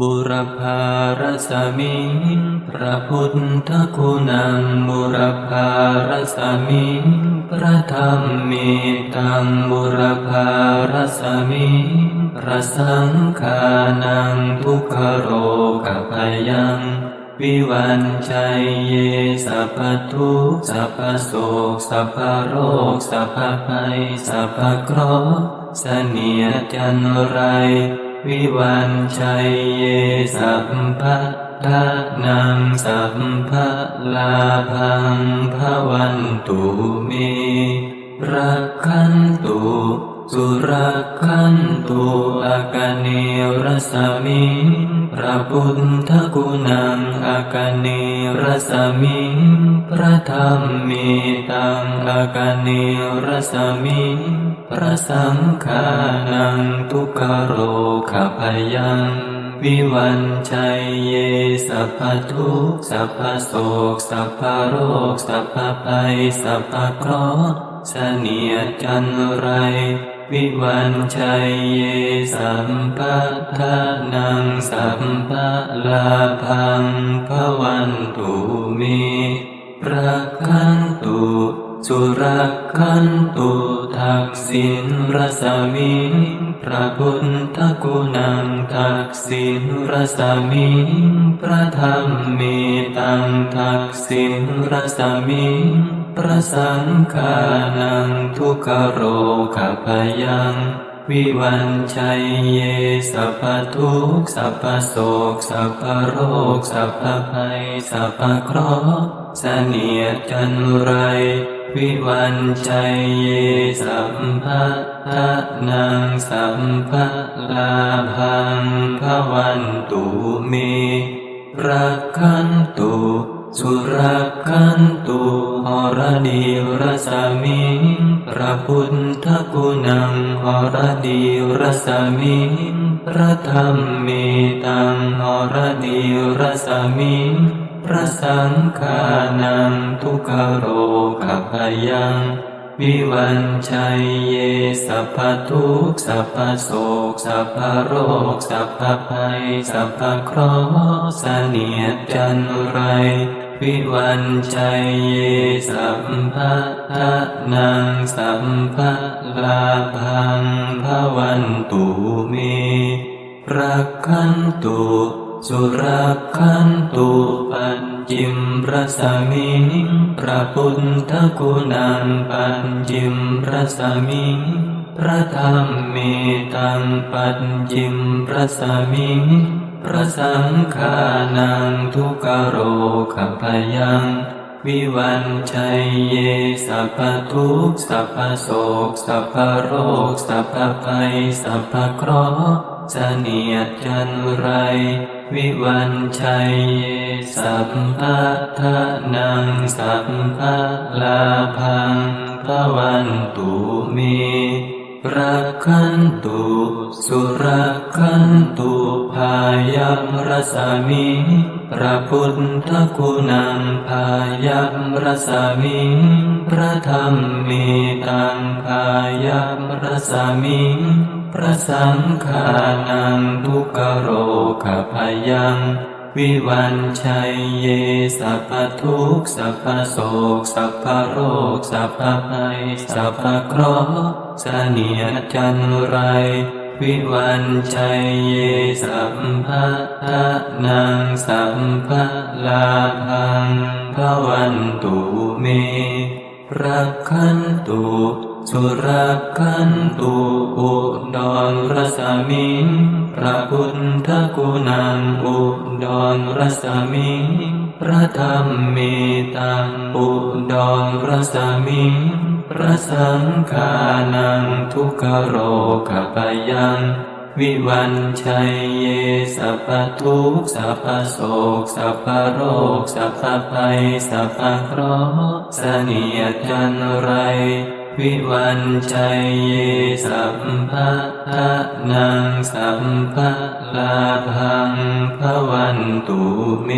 บุรพารสมิงพระพุทธคุณังบุรพารสมิงพระธรรมมีตังบุรพารสมิงพระสังฆานังทุกขโรกพยังวิวันชัยเยสัพพทุกสัพพโศกสัพพโรคสัพพภัยสัพพเคราะห์เสนียจันไร วิวันชัยเยสัพพะทานังสัพพะลาภังภวันตุเมรักขันตุ สุรักขันตุอากาเนรสมิงพระพุทธคุณังอากาเนรสมิงพระธรรมมีตังอากาเนรสมิงพระสังฆานังทุกขโรขพยัง วิวันชัยเยสัพพทุกสัพพโศกสัพพโรคสัพพภัยสัพพเคราะห์เสนียจันไร วิวันชัยเยสัมปะทานังสัมปะลาพังภวันตุเมรักขันตุสุรักขันตุทักษิณรสมิ พระพุทธคุณังทักษิณรสมิงพระธรรมมีตังทักษิณรสมิงพระสังฆานังทุกขโรคพยังวิวันชัยเยสัพพทุกสัพพโศกสัพพโรคสัพพภัยสัพพเคราะห์เสนียดจันไร วิวันชัยเยสัมภะทะนังสัมภะลาพังภวันตุเมรักขันตุสุรักขันตุหรดีรสมิงพระพุทธคุณังหรดีรสมิงพระธรรมมีตังหรดีรสมิง พระสังฆานังทุกขโรคพยังวิวันชัยเยสัพพทุกสัพพโศกสัพพโรคสัพพภัยสัพพเคราะห์เสนียดจันไร วิวันชัยเยสัมภะทะนังสัมภะลาพังภวันตุเมรักขันตุ สุรักขันตุปัญจิมพระสมิงพระพุทธคุณังปัญจิมพระสมิงพระธรรมเมตังปัญจิมพระสมิงพระสังฆานังทุกขโรคพยังวิวันชัยเยสัพพทุกสัพพโศกสัพพโรคสัพพภัยสัพพเคราะห์ เสนียดจันไร วิวันชัยเยสัพพะทะนังสัพพะลาพังภวันตุเมรักขันตุสุรักขันตุพายัมรสามิพระพุทธคุณังพายัมรสามิพระธรรมมีตังพายัมรสามิ พระสังฆานังทุกโรคพยัง วิวันชัยเยสัพทุกสัพโศกสัพโรคสัพภัยสัพเคราะห์เสนียจันไร วิวันชัยเยสัมภะทะนังสัมภะลาพังภวันตุเมรักขันตุ สุรักขันตุอุดรรสมิงพระพุทธคุณังอุดรรสมิงพระธรรมมีตังอุดรรสมิงพระสังฆานังทุกขโรคปยังวิวันชัยเยสัพพทุกสัพพโศกสัพพโรคสัพพภัยสัพพเคราะห์เสนียจันไร วิวันชัยเยสัมภะทะนังสัมภะลาพังภวันตุเม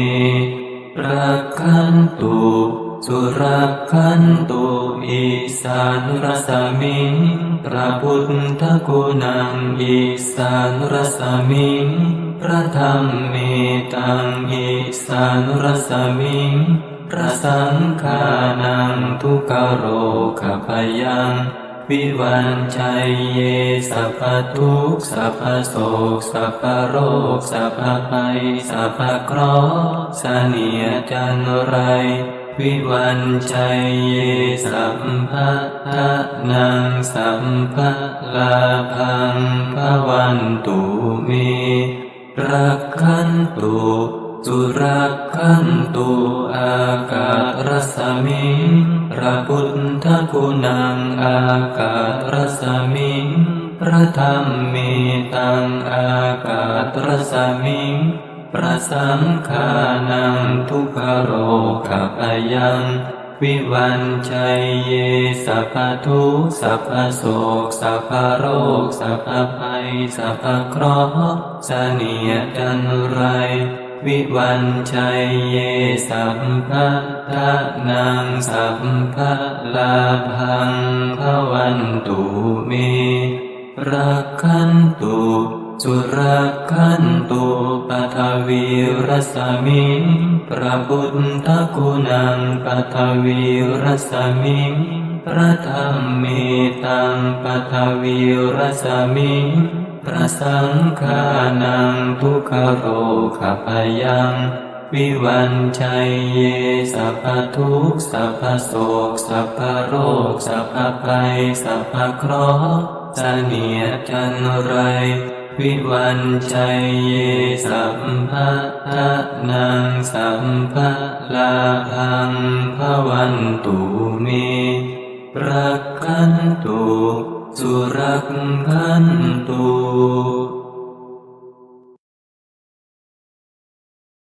รักขันตุสุรักขันตุอิสานรสมิงพระพุทธคุณังอิสานรสมิงพระธรรมเมตังอิสานุรสมิง พระสังฆานังทุกขโรคพยัง วิวันชัยเยสัพพทุกสัพพโศกสัพพโรคสัพพภัยสัพพเคราะห์เสนียจันไรวิวันชัยเยสัมภะทะนังสัมภะลาพังภวันตุเมรักขันตุ สุรักขันตุอากาศรสมิงพระพุทธคุณังอากาศรสมิงพระธรรมเมตังอากาศรสมิงพระสังฆานังทุกขโรคพยังวิวันชัยเยสัพพทุสัพพโศกสัพพโรคสัพพภัยสัพพเคราะห์เสนียจันไร วิวันชัยเยสัพพะทะนังสัพพะลาพังภวันตุเมรักขันตุสุรักขันตุปัทวีรสมิงพระพุทธคุณังปัทวีรสมิงพระธรรมเมตังปัทวีรสมิง พระสังฆานังทุกขโรคพยัง วิวันชัยเยสัพพทุกสัพพโศกสัพพโรคสัพพภัยสัพพเคราะห์เนียจันไรวิวันชัยเยสัมภะทะนังสัมภะลาพังภวันตุเมรักขันตุ สุรักขันตุ